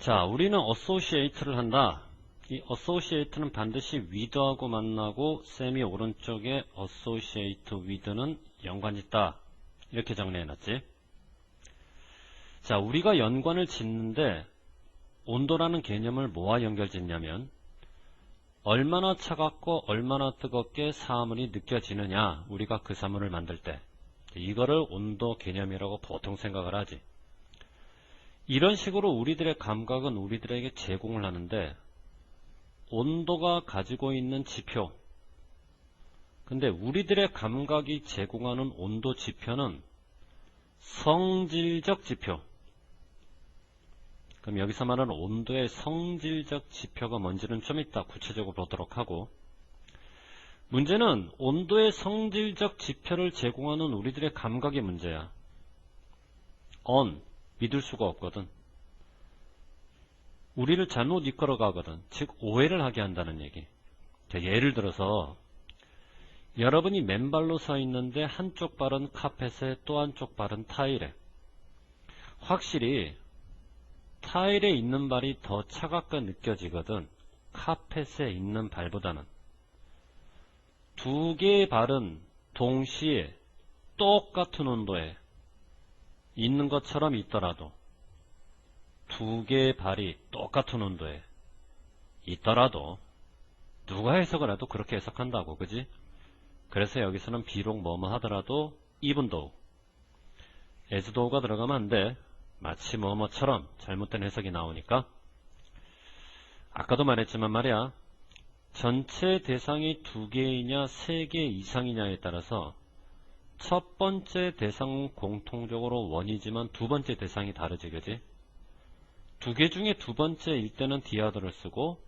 자, 우리는 associate를 한다. 이 associate는 반드시 with하고 만나고 쌤이 오른쪽에 associate with는 연관짓다. 이렇게 정리해놨지. 자, 우리가 연관을 짓는데 온도라는 개념을 뭐와 연결짓냐면 얼마나 차갑고 얼마나 뜨겁게 사물이 느껴지느냐 우리가 그 사물을 만들 때 이거를 온도 개념이라고 보통 생각을 하지 이런 식으로 우리들의 감각은 우리들에게 제공을 하는데 온도가 가지고 있는 지표. 근데 우리들의 감각이 제공하는 온도 지표는 성질적 지표. 그럼 여기서 말하는 온도의 성질적 지표가 뭔지는 좀 이따 구체적으로 보도록 하고. 문제는 온도의 성질적 지표를 제공하는 우리들의 감각의 문제야. on 믿을 수가 없거든. 우리를 잘못 이끌어 가거든. 즉 오해를 하게 한다는 얘기. 자, 예를 들어서 여러분이 맨발로 서 있는데 한쪽 발은 카펫에 또 한쪽 발은 타일에 확실히 타일에 있는 발이 더 차갑게 느껴지거든. 카펫에 있는 발보다는. 두 개의 발은 동시에 똑같은 온도에 있는 것처럼 있더라도 두 개의 발이 똑같은 온도에 있더라도 누가 해석을 해도 그렇게 해석한다고 그지? 그래서 여기서는 비록 뭐뭐 하더라도 이분도 에즈도우가 들어가면 안돼 마치 뭐뭐처럼 잘못된 해석이 나오니까 아까도 말했지만 말이야 전체 대상이 두 개이냐 세 개 이상이냐에 따라서 첫 번째 대상은 공통적으로 원이지만 두 번째 대상이 다르지 그지 두 개 중에 두 번째일 때는 디아드를 쓰고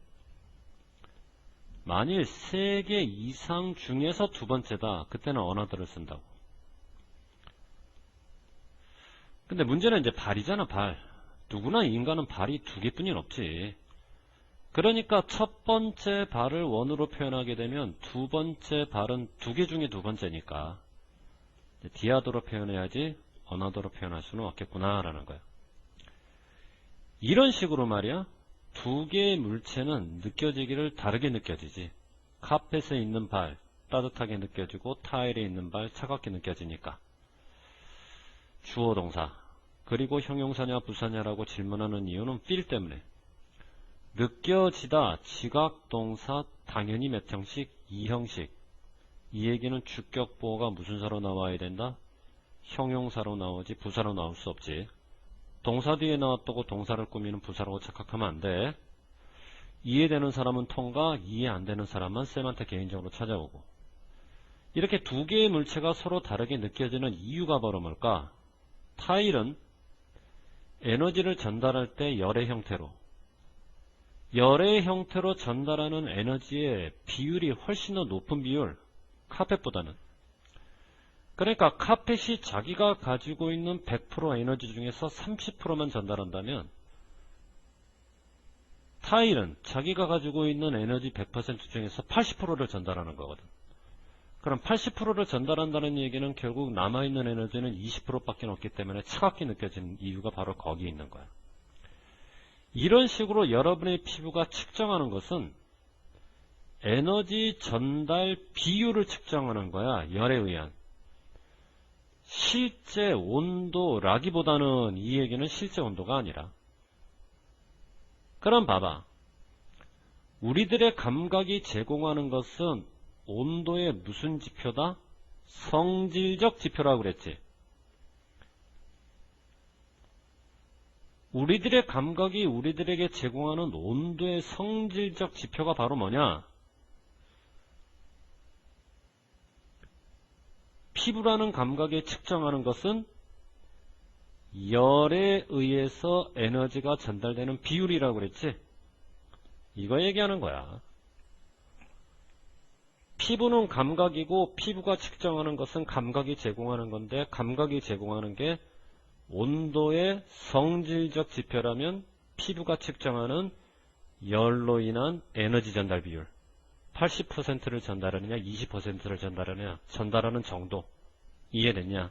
만일 세 개 이상 중에서 두 번째다 그때는 어나더를 쓴다고 근데 문제는 이제 발이잖아, 발. 누구나 인간은 발이 두 개뿐인 없지. 그러니까 첫 번째 발을 원으로 표현하게 되면 두 번째 발은 두 개 중에 두 번째니까 디아도로 표현해야지 어나더로 표현할 수는 없겠구나라는 거야. 이런 식으로 말이야. 두 개의 물체는 느껴지기를 다르게 느껴지지. 카펫에 있는 발 따뜻하게 느껴지고 타일에 있는 발 차갑게 느껴지니까. 주어 동사 그리고 형용사냐 부사냐라고 질문하는 이유는 feel 때문에 느껴지다 지각 동사 당연히 몇 형식? 2형식 이 얘기는 주격 보호가 무슨 사로 나와야 된다? 형용사로 나오지 부사로 나올 수 없지 동사 뒤에 나왔다고 동사를 꾸미는 부사라고 착각하면 안 돼 이해되는 사람은 통과 이해 안 되는 사람은 쌤한테 개인적으로 찾아오고 이렇게 두 개의 물체가 서로 다르게 느껴지는 이유가 바로 뭘까? 타일은 에너지를 전달할 때 열의 형태로 열의 형태로 전달하는 에너지의 비율이 훨씬 더 높은 비율 카펫보다는 그러니까 카펫이 자기가 가지고 있는 100% 에너지 중에서 30%만 전달한다면 타일은 자기가 가지고 있는 에너지 100% 중에서 80%를 전달하는 거거든. 그럼 80%를 전달한다는 얘기는 결국 남아있는 에너지는 20%밖에 없기 때문에 차갑게 느껴지는 이유가 바로 거기에 있는 거야. 이런 식으로 여러분의 피부가 측정하는 것은 에너지 전달 비율을 측정하는 거야. 열에 의한. 실제 온도라기보다는 이 얘기는 실제 온도가 아니라. 그럼 봐봐. 우리들의 감각이 제공하는 것은 온도의 무슨 지표다? 성질적 지표라고 그랬지. 우리들의 감각이 우리들에게 제공하는 온도의 성질적 지표가 바로 뭐냐? 피부라는 감각에 측정하는 것은 열에 의해서 에너지가 전달되는 비율이라고 그랬지? 이거 얘기하는 거야. 피부는 감각이고 피부가 측정하는 것은 감각이 제공하는 건데 감각이 제공하는 게 온도의 성질적 지표라면 피부가 측정하는 열로 인한 에너지 전달 비율 80%를 전달하느냐 20%를 전달하느냐 전달하는 정도 이해됐냐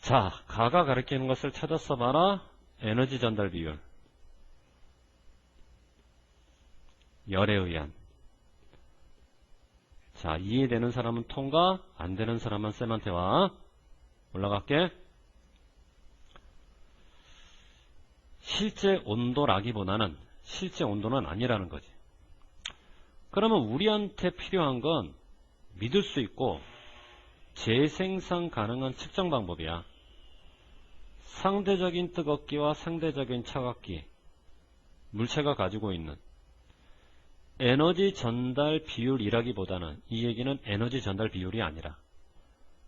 자 가가 가리키는 것을 찾았어 봐라 에너지 전달 비율. 열에 의한. 자, 이해되는 사람은 통과, 안 되는 사람은 쌤한테 와. 올라갈게. 실제 온도라기보다는 실제 온도는 아니라는 거지. 그러면 우리한테 필요한 건 믿을 수 있고 재생산 가능한 측정 방법이야. 상대적인 뜨겁기와 상대적인 차갑기. 물체가 가지고 있는 에너지 전달 비율이라기보다는 이 얘기는 에너지 전달 비율이 아니라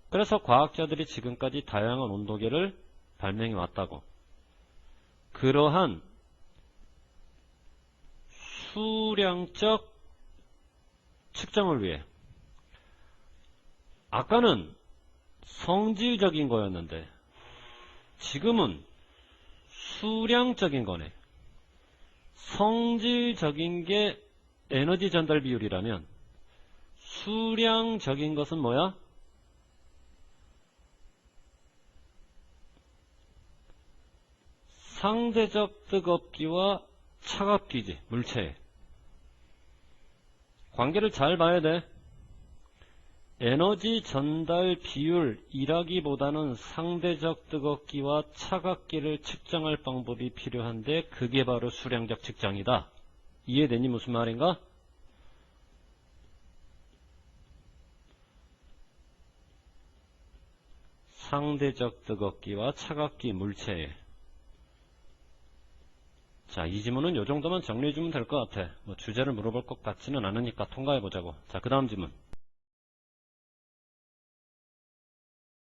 그래서 과학자들이 지금까지 다양한 온도계를 발명해 왔다고. 그러한 수량적 측정을 위해 아까는 성질적인 거였는데 지금은 수량적인 거네. 성질적인 게 에너지 전달 비율이라면 수량적인 것은 뭐야? 상대적 뜨겁기와 차갑기지, 물체의. 관계를 잘 봐야 돼. 에너지 전달 비율이라기보다는 상대적 뜨겁기와 차갑기를 측정할 방법이 필요한데 그게 바로 수량적 측정이다. 이해되니 무슨 말인가? 상대적 뜨겁기와 차갑기 물체에 자, 이 지문은 요 정도만 정리해주면 될 것 같아. 뭐 주제를 물어볼 것 같지는 않으니까 통과해보자고. 자, 그 다음 지문.